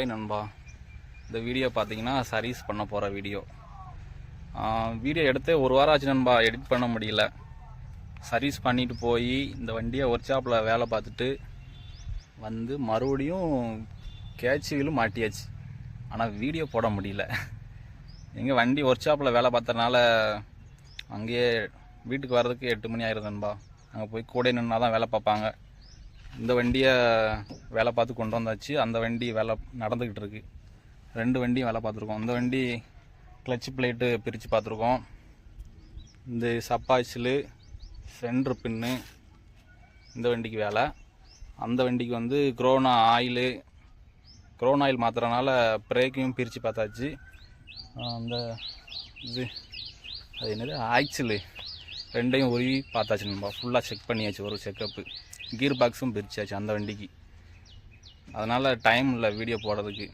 Hi நண்பா. இந்த video பார்த்தீங்கன்னா சர்வீஸ் பண்ண போகிற வீடியோ. வீடியோ எடுத்து ஒரு வாரம் ஆச்சு நண்பா எடிட் பண்ண முடியல. சர்வீஸ் பண்ணிட்டு போய் இந்த வண்டியை ஒர்க் ஷாப்பில் வேலை பார்த்துட்டு வந்து மறுபடியும் கேட்ச் வீலும் மாட்டியாச்சு. ஆனால் வீடியோ போட முடியல. எங்கள் வண்டி ஒர்க் ஷாப்பில் வேலை பார்த்தனால அங்கேயே வீட்டுக்கு வர்றதுக்கு எட்டு மணி ஆயிடுது நண்பா. அங்கே போய் கூட நின்னா தான் வேலை பார்ப்பாங்க. இந்த வண்டியை வேலை பார்த்து கொண்டு வந்தாச்சு. அந்த வண்டி வேலை நடந்துக்கிட்டு இருக்கு. ரெண்டு வண்டியும் வேலை பார்த்துருக்கோம். இந்த வண்டி கிளச் பிளேட்டு பிரித்து பார்த்துருக்கோம். இந்த சப்பாய்ச்சில் சென்ட்ரு பின்னு இந்த வண்டிக்கு வேலை. அந்த வண்டிக்கு வந்து குரோனா ஆயிலு. குரோன் ஆயில் மாற்றுறனால பிரேக்கையும் பிரித்து பார்த்தாச்சு. அந்த இது அது என்னது? ஆக்சிலு ரெண்டையும் உருவி பார்த்தாச்சு நம்ம. ஃபுல்லாக செக் பண்ணியாச்சு. ஒரு செக்கப்பு. கீர் பாக்ஸும் பிரிச்சாச்சு அந்த வண்டிக்கு. அதனால் டைம் இல்லை வீடியோ போடுறதுக்கு.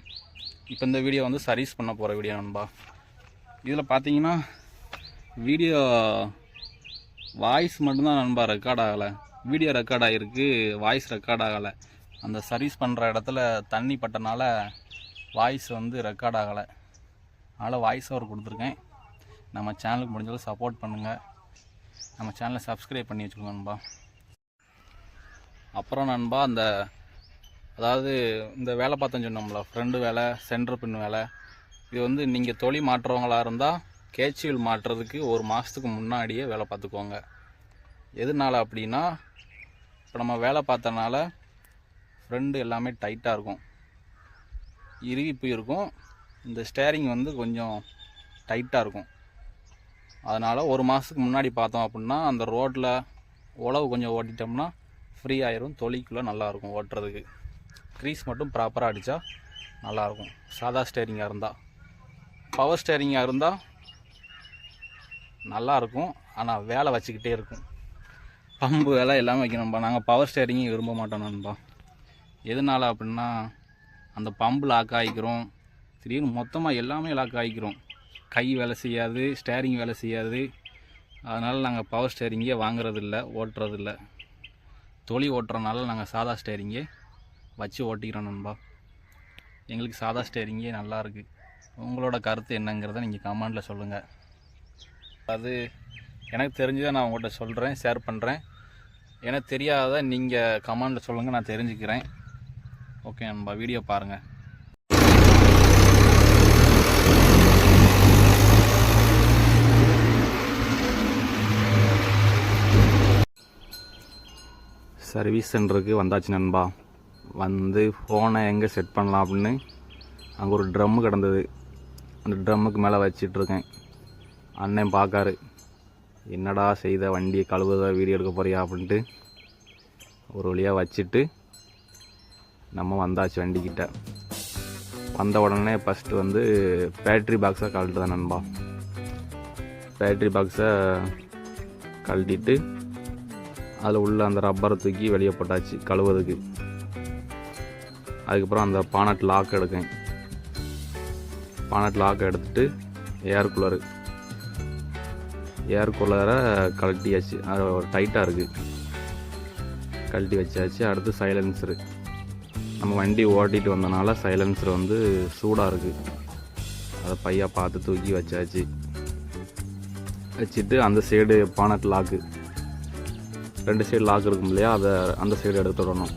இப்போ இந்த வீடியோ வந்து சர்வீஸ் பண்ண போகிற வீடியோ நண்பா. இதில் பார்த்தீங்கன்னா வீடியோ வாய்ஸ் மட்டும்தான் நண்பா ரெக்கார்ட் ஆகலை. வீடியோ ரெக்கார்ட் ஆகிருக்கு வாய்ஸ் ரெக்கார்ட் ஆகலை. அந்த சர்வீஸ் பண்ணுற இடத்துல தண்ணி பட்டனால வாய்ஸ் வந்து ரெக்கார்ட் ஆகலை. அதனால் வாய்ஸ் ஓவர் கொடுத்துருக்கேன். நம்ம சேனலுக்கு முடிஞ்சளவு சப்போர்ட் பண்ணுங்கள் நம்ம சேனலை சப்ஸ்கிரைப் பண்ணி வச்சுக்கோங்க நண்பா. அப்புறம் நண்பா அந்த அதாவது இந்த வேலை பார்த்தேன்னு சொன்னோம்ல ஃப்ரெண்டு வேலை சென்டர் பின் வேலை இது வந்து நீங்கள் தொழில் மாற்றுறவங்களாக இருந்தால் கேச்சிவில் மாட்டுறதுக்கு ஒரு மாதத்துக்கு முன்னாடியே வேலை பார்த்துக்கோங்க. எதனால் அப்படின்னா இப்போ நம்ம வேலை பார்த்தனால ஃப்ரெண்டு எல்லாமே டைட்டாக இருக்கும். இறுகி போயிருக்கும் இந்த ஸ்டேரிங் வந்து கொஞ்சம் டைட்டாக இருக்கும். அதனால் ஒரு மாதத்துக்கு முன்னாடி பார்த்தோம் அப்படின்னா அந்த ரோட்டில் உழவு கொஞ்சம் ஓட்டிட்டோம்னா ஃப்ரீ ஆயிரும் தொழிக்குள்ளே நல்லாயிருக்கும் ஓட்டுறதுக்கு. க்ரீஸ் மட்டும் ப்ராப்பராக அடித்தா நல்லாயிருக்கும். சாதா ஸ்டேரிங்காக இருந்தால் பவர் ஸ்டேரிங்காக இருந்தால் நல்லாயிருக்கும். ஆனால் வேலை வச்சுக்கிட்டே இருக்கும். பம்பு வேலை எல்லாமே வைக்கணும்பா நாங்கள் பவர் ஸ்டேரிங்கும் விரும்ப மாட்டோம் நண்பா. அப்படின்னா அந்த பம்பு லாக் ஆகிக்கிறோம். திடீர்னு மொத்தமாக எல்லாமே லாக் ஆகிக்கிறோம். கை வேலை செய்யாது ஸ்டேரிங் வேலை செய்யாது. அதனால் நாங்கள் பவர் ஸ்டேரிங்கே வாங்குறதில்ல ஓட்டுறதில்ல. தொழி ஓட்டுறனால நாங்கள் சாதா ஸ்டேரிங்கே வச்சு ஓட்டிக்கிறோம் நண்பா. எங்களுக்கு சாதா ஸ்டேரிங்கே நல்லாயிருக்கு உங்களோட கருத்து என்னங்கிறத நீங்கள் கமெண்டில் சொல்லுங்கள் அது எனக்கு தெரிஞ்சதை நான் உங்கள்கிட்ட சொல்கிறேன் ஷேர் பண்ணுறேன் எனக்கு தெரியாத நீங்கள் கமெண்டில் சொல்லுங்கள் நான் தெரிஞ்சுக்கிறேன். ஓகே நண்பா வீடியோ பாருங்கள் சர்வீஸ் சென்டருக்கு வந்தாச்சு நண்பா. வந்து ஃபோனை எங்கே செட் பண்ணலாம் அப்படின்னு அங்கே ஒரு ட்ரம்மு கிடந்தது. அந்த ட்ரம்முக்கு மேலே வச்சிட்ருக்கேன் அண்ணன் பார்க்காரு என்னடா செய்த வண்டியை கழுவுத வீடியோ எடுக்க போறியா அப்படின்ட்டு ஒரு வழியாக வச்சுட்டு நம்ம வந்தாச்சு வண்டிக்கிட்ட. வந்த உடனே ஃபஸ்ட்டு வந்து பேட்ரி பாக்ஸை கழட்டுதான் நண்பா. பேட்ரி பாக்ஸை கழட்டிட்டு அதில் உள்ள அந்த ரப்பரை தூக்கி வெளியே போட்டாச்சு கழுவுறதுக்கு. அதுக்கப்புறம் அந்த பானட் லாக் எடுக்கேன் பானட் லாக் எடுத்துட்டு ஏர் கூலரு ஏர் கூலரை கழட்டியாச்சு. அது ஒரு டைட்டாக இருக்குது கழட்டி வச்சாச்சு. அடுத்து சைலன்சரு நம்ம வண்டி ஓட்டிகிட்டு வந்தனால சைலன்சர் வந்து சூடாக இருக்குது அதை பையா பார்த்து தூக்கி வச்சாச்சு. வச்சுட்டு அந்த சைடு பானட் லாக்கு ரெண்டு சைடு லாக் இருக்கும் இல்லையா? அதை அந்த சைடு எடுத்து விடணும்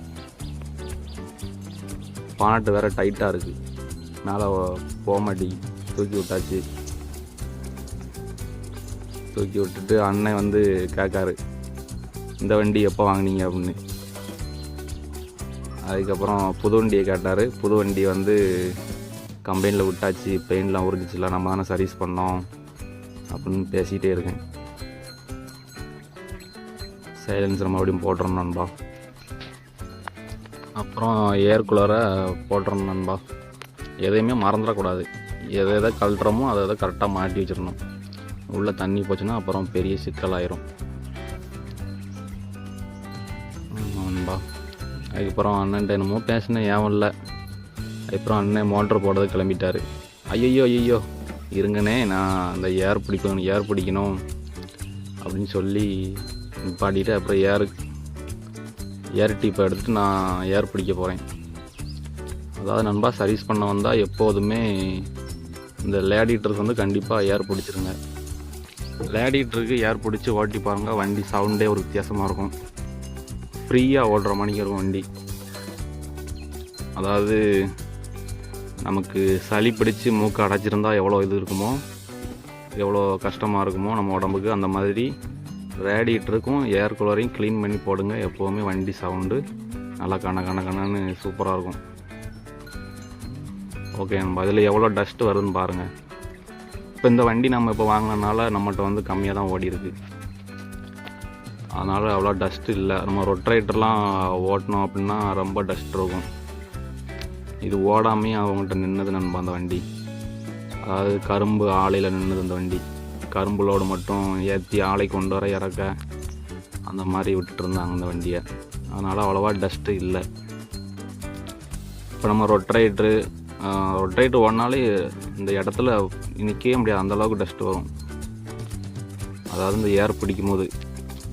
பானட்டு வேறு டைட்டாக இருக்குது மேலே போக மாட்டி தூக்கி விட்டாச்சு. தூக்கி விட்டுட்டு அண்ணன் வந்து கேட்காரு இந்த வண்டி எப்போ வாங்குனீங்க? அப்படின்னு. அதுக்கப்புறம் புது வண்டியை கேட்டார். புது வண்டி வந்து கம்பெனியில் விட்டாச்சு. பெயின்லாம் உறிஞ்சிச்சுல நம்ம தானே சர்வீஸ் பண்ணோம் அப்படின்னு பேசிகிட்டே இருக்கேன். சைலன்சர் மறுபடியும் போட்டுறோம் நண்பா. அப்புறம் ஏர் கூலரை போட்டுறோம் நண்பா. எதையுமே மறந்துடக்கூடாது. எதை எதை கழட்டுறோமோ அதை எதை கரெக்டாக மாட்டி வச்சிடணும். உள்ளே தண்ணி போச்சுன்னா அப்புறம் பெரிய சிக்கலாயிரும். நண்பா. அதுக்கப்புறம் அண்ணன்ட்ட என்னமோ பேசினேன் ஏன் இல்லை அதுக்கப்புறம் அண்ணன் மோட்டர் போடுறது கிளம்பிட்டாரு. ஐயோ ஐயோ இருங்கண்ணே நான் அந்த ஏர் பிடிக்கணும் ஏர் பிடிக்கணும் அப்படின்னு சொல்லி பாடிட்டு அப்புறம் ஏர் ஏர் டீப்பை எடுத்துட்டு நான் ஏர் பிடிக்க போகிறேன் அதாவது நண்பா சர்வீஸ் பண்ண வந்தால் எப்போதுமே இந்த லேடிட்டர்ஸ் வந்து கண்டிப்பாக ஏர் பிடிச்சிருங்க. லேடிட்டருக்கு ஏர் பிடிச்சி ஓட்டி பாருங்க வண்டி சவுண்டே ஒரு வித்தியாசமாக இருக்கும். ஃப்ரீயாக ஓடுற மணிக்கு இருக்கும் வண்டி. அதாவது நமக்கு சளி பிடிச்சி மூக்கு அடைச்சிருந்தால் எவ்வளோ இது இருக்குமோ எவ்வளோ கஷ்டமாக இருக்குமோ நம்ம உடம்புக்கு அந்த மாதிரி ரேடியேட்டருக்கும் ஏர் கூலரையும் க்ளீன் பண்ணி போடுங்க. எப்போவுமே வண்டி சவுண்டு நல்லா கண கண கணன்னு சூப்பராக இருக்கும். ஓகே நம்ம அதில் எவ்வளோ டஸ்ட் வருதுன்னு பாருங்கள் இப்போ இந்த வண்டி நம்ம இப்போ வாங்கினனால நம்மகிட்ட வந்து கம்மியாக தான் ஓடி இருக்கு. அதனால் அவ்வளோ டஸ்ட் இல்லை. நம்ம ரொட்ரேட்டர்லாம் ஓட்டினோம் அப்படின்னா ரொம்ப டஸ்ட் இருக்கும். இது ஓடாமையே அவங்கள்ட்ட நின்னது நண்பா அந்த வண்டி. அதாவது கரும்பு ஆலையில் நின்றுது அந்த வண்டி. கரும்பு லோடு மட்டும் ஏற்றி ஆலை கொண்டு வர இறக்க அந்த மாதிரி விட்டுட்டு இருந்தாங்க அந்த வண்டியை. அதனால் அவ்வளோவா டஸ்ட்டு இல்லை. இப்போ நம்ம ரொட்ரைட்ரு ரொட்ரைட்ரு ஓடினாலே இந்த இடத்துல நிற்கவே முடியாது. அந்தளவுக்கு டஸ்ட்டு வரும். அதாவது இந்த ஏர் பிடிக்கும் போது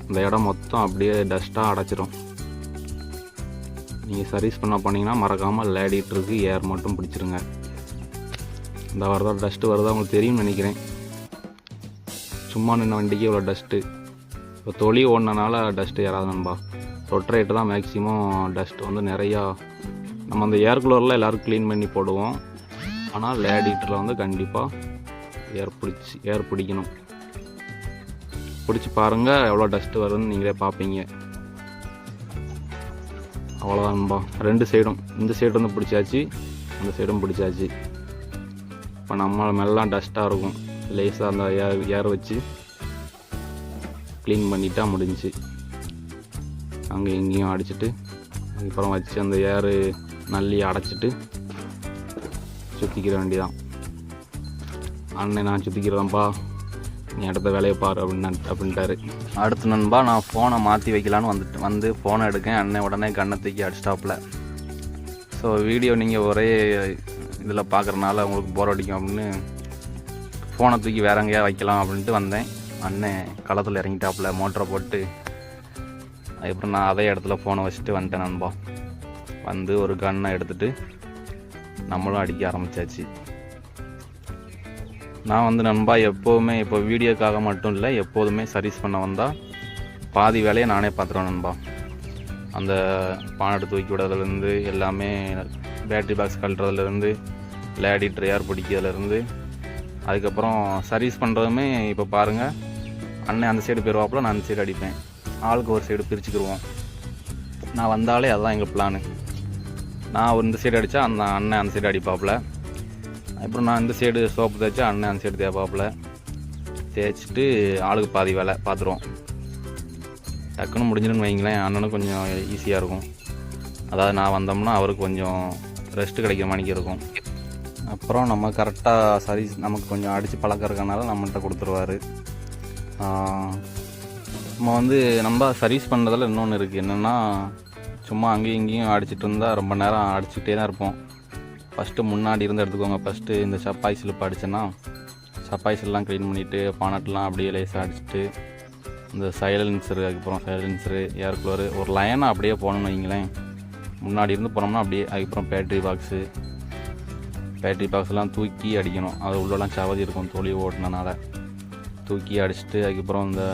இந்த இடம் மொத்தம் அப்படியே டஸ்ட்டாக அடைச்சிரும். நீங்கள் சர்வீஸ் பண்ண போனீங்கன்னா மறக்காமல் லேடிட்டுருக்கு ஏர் மட்டும் பிடிச்சிருங்க. இந்த வரதா டஸ்ட்டு வருதா உங்களுக்கு தெரியும்னு நினைக்கிறேன். சும்மா நின்ன வண்டிக்கு இவ்வளோ டஸ்ட்டு இப்போ தொழி ஓடினனால டஸ்ட்டு ஏறாது நண்பா. ரொட்ரேட்டு தான் மேக்ஸிமம் டஸ்ட் வந்து நிறையா நம்ம அந்த ஏர் கூலரில் எல்லோரும் க்ளீன் பண்ணி போடுவோம். ஆனால் லேடிட்டரில் வந்து கண்டிப்பாக ஏர் பிடிச்சி ஏர் பிடிக்கணும். பிடிச்சி பாருங்கள் எவ்வளோ டஸ்ட்டு வருதுன்னு நீங்களே பார்ப்பீங்க அவ்வளோதான்பா ரெண்டு சைடும் இந்த சைடு வந்து பிடிச்சாச்சு அந்த சைடும் பிடிச்சாச்சு. இப்போ நம்ம மேலாம் டஸ்ட்டாக இருக்கும். லேஸாக அந்த ஏர் ஏர் வச்சு க்ளீன் பண்ணிட்டா முடிஞ்சு அங்கே இங்கேயும் அடிச்சிட்டு அதுக்கப்புறம் வச்சு அந்த ஏர் நல்லி அடைச்சிட்டு சுற்றிக்கிற வேண்டிதான் அண்ணன் நான் சுற்றிக்கிறதான்ப்பா நீ அடுத்த வேலையை பாரு அப்படின்னு அப்படின்ட்டாரு. அடுத்து நண்பா நான் ஃபோனை மாற்றி வைக்கலான்னு வந்துட்டு வந்து ஃபோனை எடுக்கேன். அண்ணன் உடனே கண்ணை தூக்கி அடிச்சிட்டாப்பில். ஸோ வீடியோ நீங்கள் ஒரே இதில் பார்க்குறனால உங்களுக்கு போர் அடிக்கும் அப்படின்னு ஃபோனை தூக்கி வேற எங்கேயா வைக்கலாம் அப்படின்ட்டு வந்தேன். அண்ணன் களத்தில் இறங்கிட்டாப்புல மோட்டரை போட்டு. அதுக்கப்புறம் நான் அதே இடத்துல ஃபோனை வச்சுட்டு வந்துட்டேன் நண்பா. வந்து ஒரு கன்னை எடுத்துட்டு நம்மளும் அடிக்க ஆரம்பிச்சாச்சு. நான் வந்து நண்பா எப்போவுமே இப்போ வீடியோக்காக மட்டும் இல்லை எப்போதுமே சர்வீஸ் பண்ண வந்தால் பாதி வேலையை நானே பார்த்துருவேன் நண்பா. அந்த பானடை தூக்கி விடுறதுலேருந்து எல்லாமே பேட்ரி பாக்ஸ் கழட்டுறதுலேருந்து லேடி ட்ரையார் பிடிக்கிறதுலேருந்து அதுக்கப்புறம் சர்வீஸ் பண்ணுறதுமே இப்போ பாருங்கள் அண்ணன் அந்த சைடு போயிடுவாப்புல நான் அந்த சைடு அடிப்பேன். ஆளுக்கு ஒரு சைடு பிரிச்சுக்கிடுவோம் நான் வந்தாலே அதுதான் எங்கள் பிளானு நான் ஒரு இந்த சைடு அடித்தா அந்த அண்ணன் அந்த சைடு அடிப்பாப்புல. அப்புறம் நான் இந்த சைடு சோப்பு தேய்ச்சா அண்ணன் அந்த சைடு தேய்ப்பாப்புல. தேய்ச்சிட்டு ஆளுக்கு பாதி வேலை பார்த்துருவோம் டக்குன்னு முடிஞ்சிடுன்னு வைங்களேன் அண்ணனுக்கு கொஞ்சம் ஈஸியாக இருக்கும். அதாவது நான் வந்தோம்னா அவருக்கு கொஞ்சம் ரெஸ்ட் கிடைக்கிற மணிக்கு இருக்கும். அப்புறம் நம்ம கரெக்டாக சர்வீஸ் நமக்கு கொஞ்சம் அடித்து பழக்கம் இருக்கனால நம்மள்கிட்ட கொடுத்துருவாரு நம்ம வந்து நம்ம சர்வீஸ் பண்ணுறதில் இன்னொன்று இருக்குது என்னென்னா சும்மா அங்கேயும் இங்கேயும் அடிச்சிட்டு இருந்தால் ரொம்ப நேரம் அடிச்சுக்கிட்டே தான் இருப்போம். ஃபஸ்ட்டு முன்னாடி இருந்து எடுத்துக்கோங்க. ஃபஸ்ட்டு இந்த சப்பாய் சிலிப்பு அடிச்சேன்னா சப்பாய் எல்லாம் க்ளீன் பண்ணிவிட்டு பானட்லாம் அப்படியே லேசாக அடிச்சுட்டு இந்த சைலன்சரு அதுக்கப்புறம் சைலன்சரு ஏர் கூலரு ஒரு லைனாக அப்படியே போகணும்னு வைங்களேன். முன்னாடி இருந்து போனோம்னா அப்படியே அதுக்கப்புறம் பேட்ரி பாக்ஸு பேட்ரி பாக்ஸ்லாம் தூக்கி அடிக்கணும். அது உள்ளெல்லாம் சவதி இருக்கும் தோழி ஓட்டினனால. தூக்கி அடிச்சுட்டு அதுக்கப்புறம் இந்த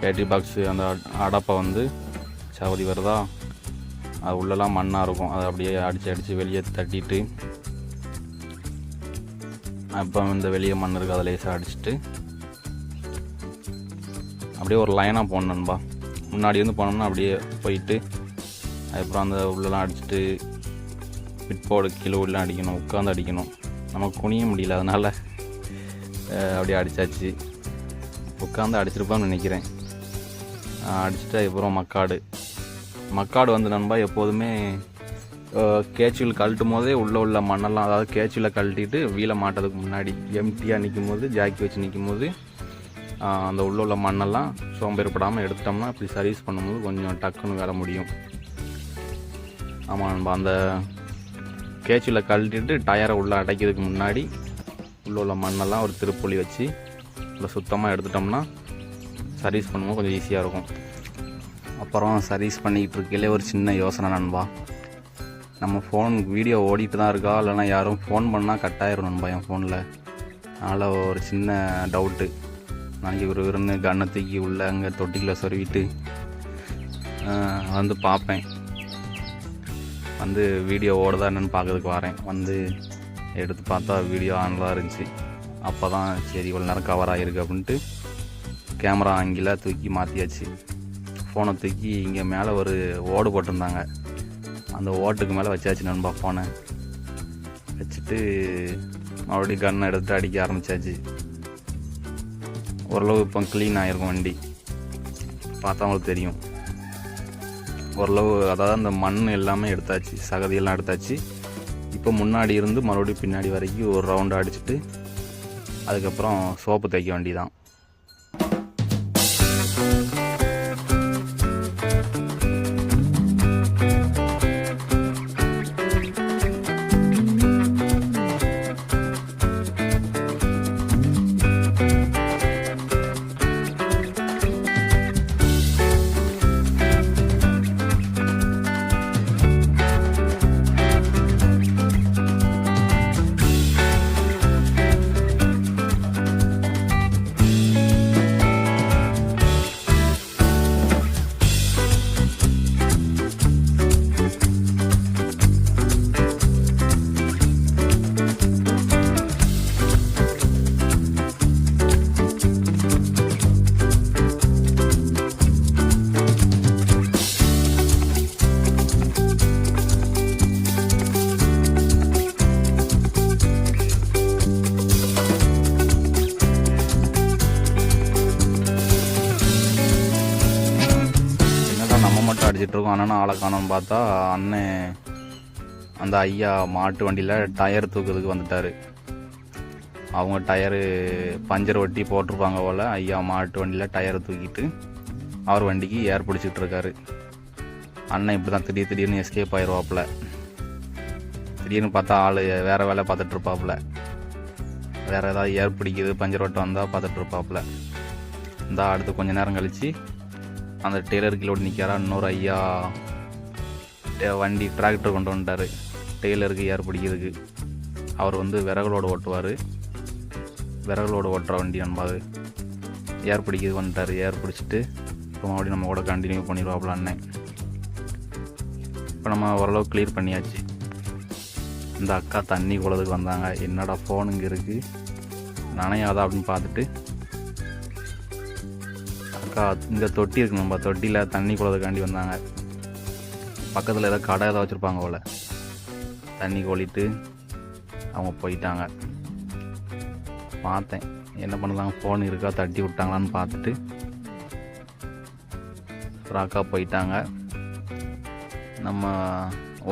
பேட்ரி பாக்ஸு அந்த அடப்பை வந்து சவதி வருதா? அது உள்ளெல்லாம் மண்ணாக இருக்கும். அதை அப்படியே அடித்து அடித்து வெளியே தட்டிட்டு அப்போ இந்த வெளியே மண் இருக்குது அதை லேசாக அடிச்சுட்டு அப்படியே ஒரு லைனாக போடணும்பா முன்னாடி இருந்து போனோம்னா அப்படியே போயிட்டு அதுக்கப்புறம் அந்த உள்ளெல்லாம் அடிச்சுட்டு பிட்போர்டு கீழே உள்ள அடிக்கணும் உட்காந்து அடிக்கணும். நமக்கு குனிய முடியல அதனால் அப்படியே அடித்தாச்சு உட்காந்து அடிச்சிருப்பான்னு நினைக்கிறேன். அடிச்சுட்டு அதுக்கப்புறம் மக்காடு. மக்காடு வந்து நண்பா எப்போதுமே கேச்சுவில் கழட்டும் போதே உள்ளே உள்ள மண்ணெல்லாம் அதாவது கேச்சுவில் கழட்டிட்டு வீலை மாட்டதுக்கு முன்னாடி எம்டியாக நிற்கும் போது ஜாக்கி வச்சு நிற்கும் போது அந்த உள்ள உள்ள மண்ணெல்லாம் சோம்பேற்படாமல் எடுத்துட்டோம்னா இப்படி சர்வீஸ் பண்ணும்போது கொஞ்சம் டக்குன்னு வேலை முடியும். ஆமாம் நண்பா அந்த கேச்சில் கழட்டிட்டு டயரை உள்ளே அடைக்கிறதுக்கு முன்னாடி உள்ள உள்ள மண்ணெல்லாம் ஒரு திருப்புளி வச்சு உள்ள சுத்தமாக எடுத்துட்டோம்னா சர்வீஸ் பண்ணும்போது கொஞ்சம் ஈஸியாக இருக்கும். அப்புறம் சர்வீஸ் பண்ணிக்கிட்டு இருக்கையிலே ஒரு சின்ன யோசனை நண்பா. நம்ம ஃபோன் வீடியோ ஓடிட்டு தான் இருக்கா? இல்லைனா யாரும் ஃபோன் பண்ணால் கட் ஆயிரும் நண்பா என் ஃபோனில் அதனால் ஒரு சின்ன டவுட்டு நாளைக்கு ஒரு விருந்து கண்ணை தூக்கி உள்ளே அங்கே தொட்டிக்கில் சொருவிட்டு வந்து பார்ப்பேன். வந்து வீடியோ ஓடுதா என்னென்னு பார்க்கறதுக்கு வரேன். வந்து எடுத்து பார்த்தா வீடியோ ஆனலாக இருந்துச்சு. அப்போ தான் சரி இவ்வளோ நேரம் கவர் ஆகிருக்கு அப்படின்ட்டு கேமரா ஆங்கில தூக்கி மாற்றியாச்சு ஃபோனை தூக்கி இங்கே மேலே ஒரு ஓடு போட்டிருந்தாங்க. அந்த ஓட்டுக்கு மேலே வச்சாச்சு நண்பா ஃபோனை வச்சுட்டு மறுபடியும் கன்னை எடுத்துட்டு அடிக்க ஆரம்பித்தாச்சு ஓரளவு இப்போ க்ளீன் ஆகிருக்கும் வண்டி. பார்த்தா உங்களுக்கு தெரியும். ஓரளவு அதாவது அந்த மண் எல்லாமே எடுத்தாச்சு சகதியெல்லாம் எடுத்தாச்சு. இப்போ முன்னாடி இருந்து மறுபடியும் பின்னாடி வரைக்கும் ஒரு ரவுண்டு அடிச்சுட்டு அதுக்கப்புறம் சோப்பு தைக்க வேண்டிதான் காணோம்னு பார்த்தா அண்ணன் அந்த ஐயா மாட்டு வண்டியில் டயர் தூக்குறதுக்கு வந்துட்டாரு. அவங்க டயரு பஞ்சர் ஒட்டி போட்டிருப்பாங்க போல் ஐயா மாட்டு வண்டியில் டயரை தூக்கிட்டு அவர் வண்டிக்கு ஏர் பிடிச்சிட்டு இருக்காரு. அண்ணன் இப்படி தான் திடீர் திடீர்னு எஸ்கேப் ஆயிடுவாப்புல திடீர்னு பார்த்தா ஆள் வேறு வேலை பார்த்துட்டு இருப்பாப்புல. வேறு ஏதாவது ஏர் பிடிக்குது பஞ்சர் ஓட்டம் வந்தால் பார்த்துட்டு இருப்பாப்புல. இந்த அடுத்து கொஞ்ச நேரம் கழிச்சு அந்த டெய்லர் கீழோடு நிற்கிறா இன்னொரு ஐயா வண்டி டிராக்டர் கொண்டு வந்துட்டார். டெய்லருக்கு ஏர் பிடிக்கிறதுக்கு? அவர் வந்து விறகுலோடு ஓட்டுவார். விறகுலோடு ஓட்டுற வண்டி நண்பாது ஏர் பிடிக்கிறது வந்துட்டார். ஏர் பிடிச்சிட்டு இப்போ மறுபடியும் நம்ம கூட கண்டினியூ பண்ணிடுவாப்புல அண்ணன் இப்போ நம்ம ஓரளவு கிளியர் பண்ணியாச்சு. இந்த அக்கா தண்ணி குளத்துக்கு வந்தாங்க. என்னடா ஃபோன் இங்கே இருக்குது நனையாதா அப்படின்னு பார்த்துட்டு அக்கா இங்கே தொட்டி இருக்கு நம்ம தொட்டியில் தண்ணி குளத்துக்காண்டி வந்தாங்க. பக்கத்தில் ஏதோ கடை ஏதாவது வச்சுருப்பாங்க போல். தண்ணி கொளிட்டு அவங்க போயிட்டாங்க. பார்த்தேன். என்ன பண்ணலாம்? ஃபோன் இருக்கா? தட்டி விட்டாங்களான்னு பார்த்துட்டு ஃப்ராக்காக போயிட்டாங்க. நம்ம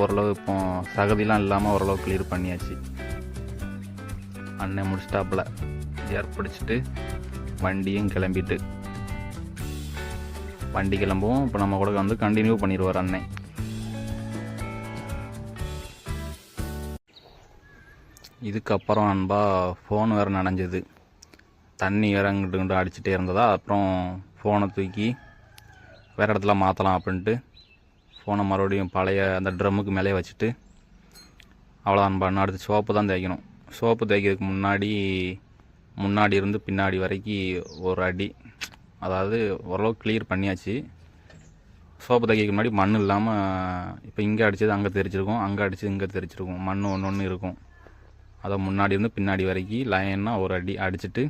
ஓரளவு இப்போ சகதிலாம் இல்லாமல் ஓரளவு கிளியர் பண்ணியாச்சு. அண்ணன் முடிச்சிட்டாப்புல. ஏர் பிடிச்சிட்டு வண்டியும் கிளம்பிட்டு. வண்டி கிளம்புவோம். இப்போ நம்ம கூட வந்து கண்டினியூ பண்ணிடுவார் அண்ணன். இதுக்கப்புறம் அன்பா ஃபோன் வேறு நனைஞ்சது. தண்ணி வேறு அங்கிட்டு இங்கிட்டு அடிச்சுட்டே இருந்ததா அப்புறம் ஃபோனை தூக்கி வேறு இடத்துல மாற்றலாம் அப்படின்ட்டு ஃபோனை மறுபடியும் பழைய அந்த ட்ரம்முக்கு மேலே வச்சுட்டு அவ்வளோ அன்பா அடுத்து சோப்பு தான் தேய்க்கணும். சோப்பு தேய்க்கிறதுக்கு முன்னாடி முன்னாடி இருந்து பின்னாடி வரைக்கும் ஒரு அடி அதாவது ஓரளவு கிளியர் பண்ணியாச்சு. சோப்பு தைக்கிறதுக்கு முன்னாடி மண் இல்லாமல் இப்போ இங்கே அடித்தது அங்கே தெரிச்சிருக்கும் அங்கே அடித்தது இங்கே தெரிச்சிருக்கும் மண் ஒன்று ஒன்று இருக்கும். அதை முன்னாடி இருந்து பின்னாடி வரைக்கும் லைனாக ஒரு அடி அடிச்சிட்டு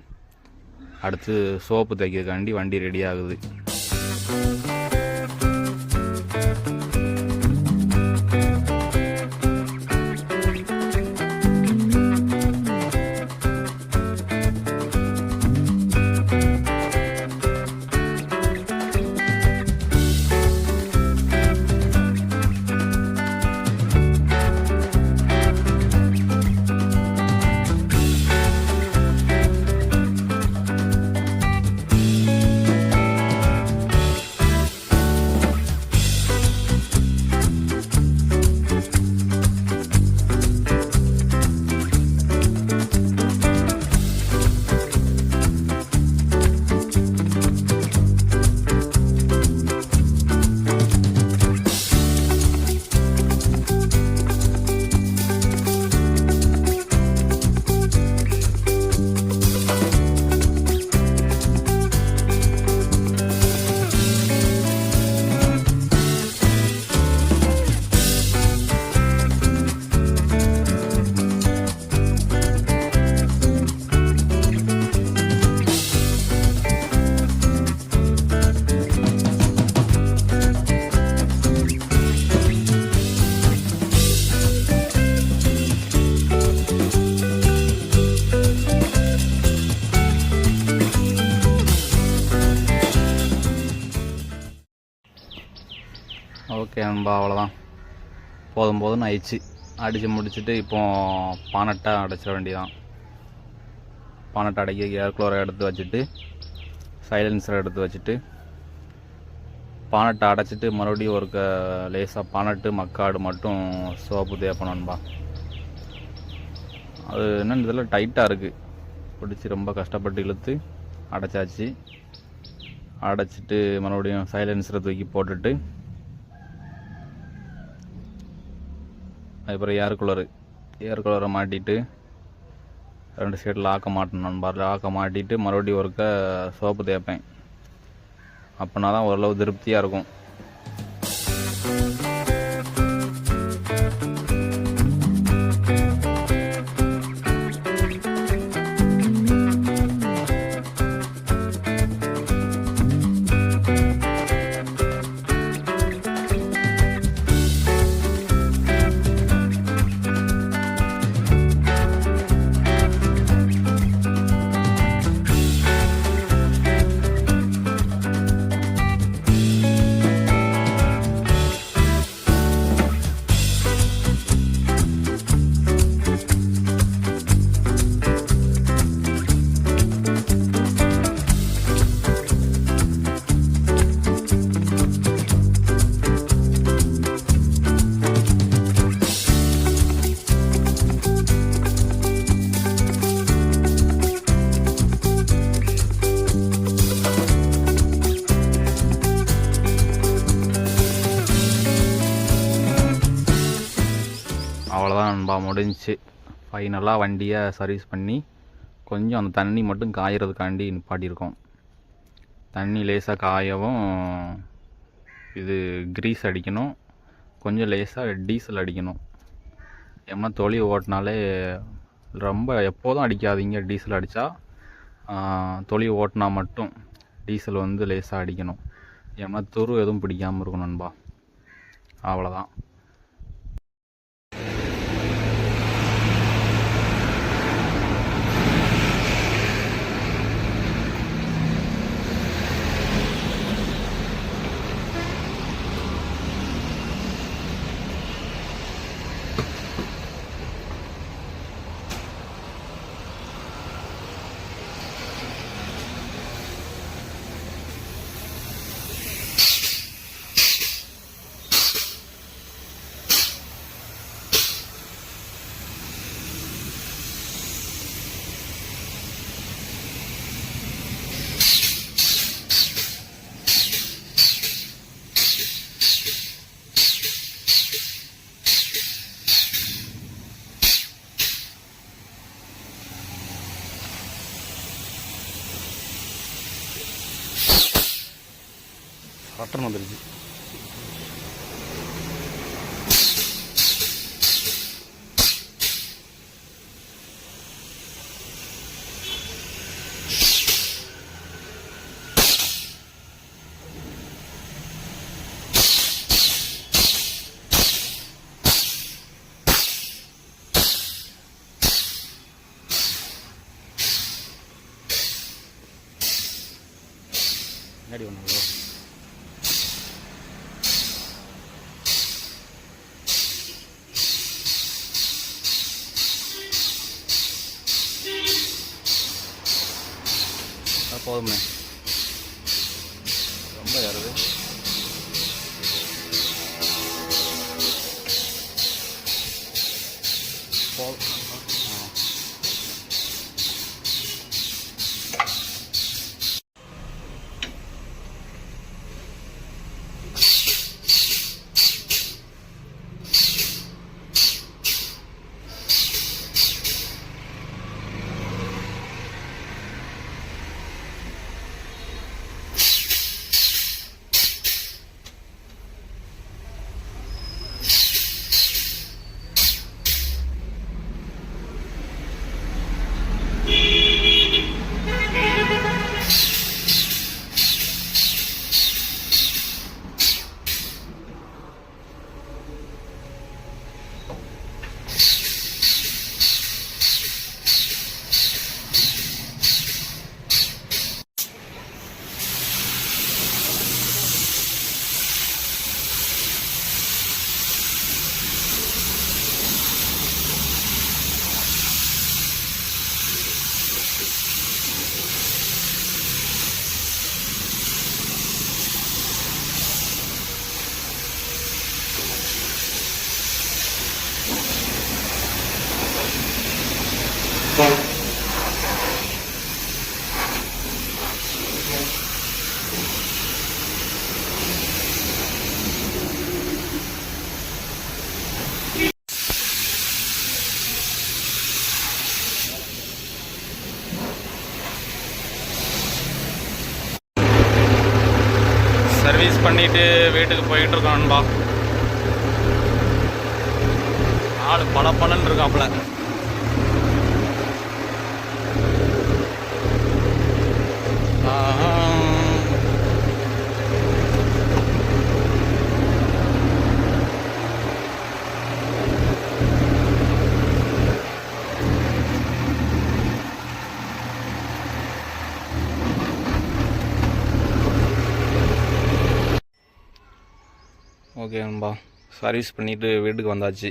அடுத்து சோப்பு தைக்கிறதுக்காண்டி வண்டி ரெடி ஆகுது. ஓகே நண்பா அவ்வளோதான் போதும் போதும்னு ஆயிடுச்சு. அடித்து முடிச்சுட்டு இப்போ பானட்டை அடைச்சிட வேண்டியதான் பானட்டை அடைக்க ஏர் குளோரை எடுத்து வச்சுட்டு சைலன்சரை எடுத்து வச்சுட்டு பானட்டை அடைச்சிட்டு மறுபடியும் ஒரு க லேசாக பானட்டு மக்காடு மட்டும் சோப்பு தேப்பணும்பா அது என்னென்னு இதில் டைட்டாக இருக்குது பிடிச்சி ரொம்ப கஷ்டப்பட்டு இழுத்து அடைச்சாச்சு. அடைச்சிட்டு மறுபடியும் சைலன்சரை தூக்கி போட்டுட்டு அதுக்கப்புறம் ஏர் கூலரு ஏர் கூலரை மாட்டிட்டு ரெண்டு சைடில் ஆக்க மாட்டணும் நண்பா. ஆக்க மாட்டிட்டு மறுபடியும் ஒருக்க சோப்பு தேய்ப்பேன். அப்படின்னா தான் ஓரளவு திருப்தியாக இருக்கும். முடிஞ்சிச்சு. ஃபைனலாக வண்டியை சர்வீஸ் பண்ணி கொஞ்சம் அந்த தண்ணி மட்டும் காயறதுக்காண்டி நிப்பாட்டியிருக்கோம். தண்ணி லேசாக காயவும் இது கிரீஸ் அடிக்கணும். கொஞ்சம் லேசாக டீசல் அடிக்கணும். ஏன்னா தொழி ஓட்டினாலே ரொம்ப எப்போதும் அடிக்காதீங்க டீசல் அடித்தா தொழி ஓட்டினா மட்டும் டீசல் வந்து லேசாக அடிக்கணும். ஏன்னா துரு எதுவும் பிடிக்காமல் இருக்கும் நண்பா. அவ்வளோதான் பேட்டர்ன் வந்துருச்சு. முன்னாடி ஒன்று போதும் பண்ணிட்டு வீட்டுக்கு போயிட்டு இருக்கோம் நண்பா. ஆள் பல பலன்னு இருக்காப்புல. ஓகே நண்பா. சர்வீஸ் பண்ணிவிட்டு வீட்டுக்கு வந்தாச்சு.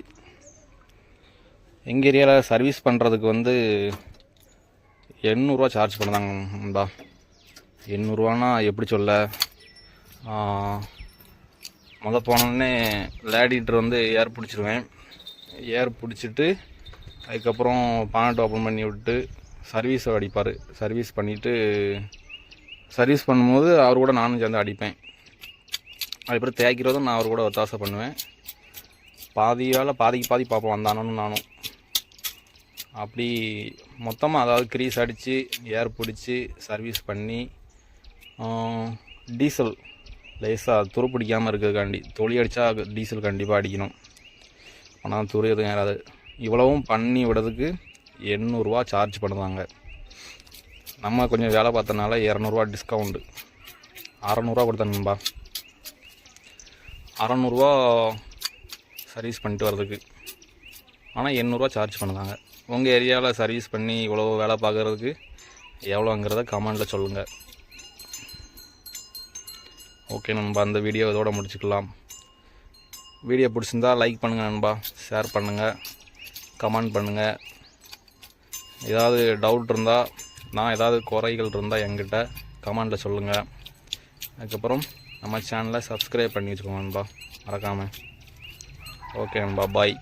எங்கள் ஏரியாவில் சர்வீஸ் பண்ணுறதுக்கு வந்து எண்ணூறுரூவா சார்ஜ் பண்ணுறாங்க நண்பா. எண்ணூறுரூவானா எப்படி சொல்ல? முத போனோடனே லேடிட்டர் வந்து ஏர் பிடிச்சிருவேன். ஏர் பிடிச்சிட்டு அதுக்கப்புறம் பானட் ஓப்பன் பண்ணி விட்டு சர்வீஸை அடிப்பார். சர்வீஸ் பண்ணிவிட்டு சர்வீஸ் பண்ணும்போது அவர் கூட நானும் சேர்ந்து அடிப்பேன். அதுக்கப்புறம் தேய்க்கிறதும் நான் அவர் கூட ஒத்தாசை பண்ணுவேன். பாதி வேலை பாதிக்கு பாதி பார்ப்போம் வந்தானு நானும். அப்படி மொத்தமாக அதாவது க்ரீஸ் அடித்து ஏர் பிடிச்சி சர்வீஸ் பண்ணி டீசல் லேசாக துரு பிடிக்காமல் இருக்கிறதுக்காண்டி தொளி அடித்தா டீசல் கண்டிப்பாக அடிக்கணும். ஆனால் துரு எதுவும் ஏறாது. இவ்வளவும் பண்ணி விடுறதுக்கு எண்ணூறுரூவா சார்ஜ் பண்ணுவாங்க நம்ம கொஞ்சம் வேலை பார்த்தனால இரநூறுவா டிஸ்கவுண்ட்டு அறநூறுவா கொடுத்தேன்பா அறநூறுவா சர்வீஸ் பண்ணிட்டு வர்றதுக்கு. ஆனால் எண்ணூறுவா சார்ஜ் பண்ணுறாங்க உங்கள் ஏரியாவில் சர்வீஸ் பண்ணி இவ்வளோ வேலை பார்க்குறதுக்கு எவ்வளோங்கிறத கமெண்டில் சொல்லுங்கள் ஓகே நண்பா அந்த வீடியோ இதோட முடிச்சுக்கலாம். வீடியோ பிடிச்சிருந்தா லைக் பண்ணுங்கள் நண்பா. ஷேர் பண்ணுங்கள் கமெண்ட் பண்ணுங்கள் ஏதாவது டவுட் இருந்தால் நான் ஏதாவது குறைகள் இருந்தால் என்கிட்ட கமெண்டில் சொல்லுங்கள் அதுக்கப்புறம் நம்ம சேனலை சப்ஸ்கிரைப் பண்ணி வச்சுக்கோங்க நண்பா மறக்காமல் ஓகே நண்பா பாய்